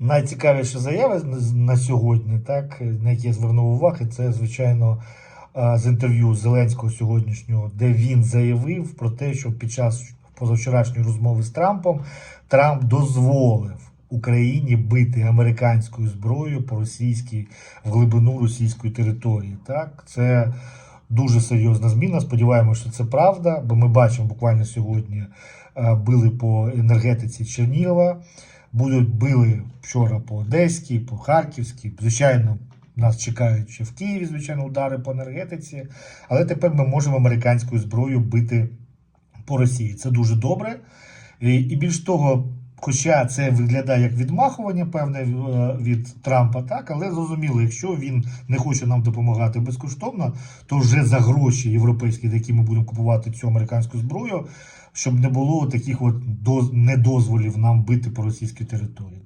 найцікавіша заява на сьогодні, так, на які я звернув увагу, це, звичайно, з інтерв'ю Зеленського сьогоднішнього, де він заявив про те, що під час позавчорашньої розмови з Трампом Трамп дозволив Україні бити американською зброєю по російській в глибину російської території. Так, це дуже серйозна зміна. Сподіваємося, що це правда, бо ми бачимо буквально сьогодні били по енергетиці Чернігова, будуть били вчора по Одеській, по Харківській. Звичайно, нас чекають ще в Києві, звичайно, удари по енергетиці, але тепер ми можемо американською зброєю бити по Росії. Це дуже добре. І, більш того, хоча це виглядає як відмахування певне е, від Трампа, так, але зрозуміло, якщо він не хоче нам допомагати безкоштовно, то вже за гроші європейські, за які ми будемо купувати цю американську зброю, щоб не було таких от недозволів нам бити по російській території.